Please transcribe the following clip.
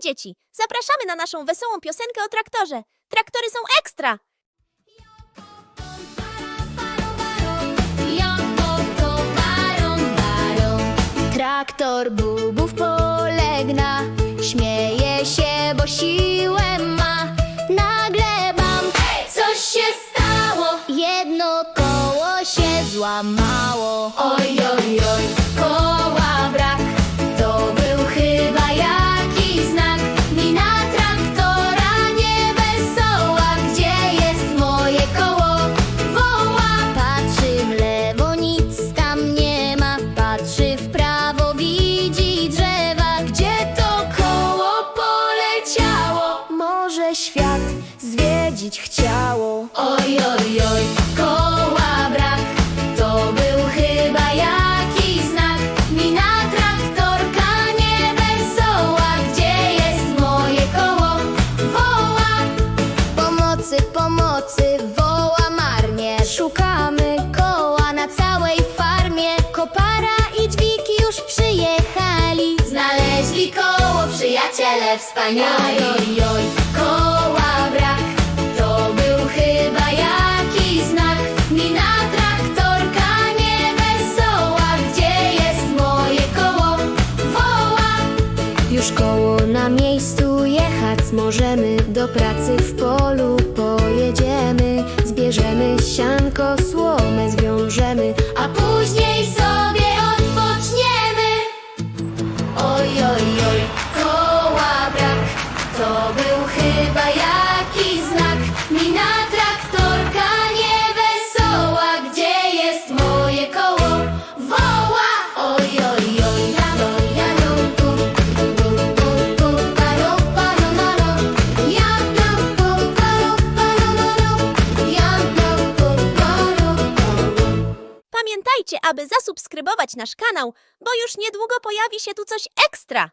dzieci, zapraszamy na naszą wesołą piosenkę o traktorze. Traktory są ekstra! Traktor bubów polegna, śmieje się, bo siłę ma. Nagle bam, coś się stało, jedno koło się złamało. Oj, Może świat zwiedzić chciało. Oj, oj, oj, koła brak. To był chyba jakiś znak. Mina traktorka niewesoła. Gdzie jest moje koło? Woła, Pomocy, pomocy, woła marnie Szukamy koła na całej farmie Kopara i dźwigi już przyjechali Znaleźli koło, przyjaciele wspaniali Oj, oj, już koło na miejscu jechać możemy. Do pracy w polu pojedziemy. Zbierzemy sianko, Pamiętajcie, aby zasubskrybować nasz kanał, bo już niedługo pojawi się tu coś ekstra!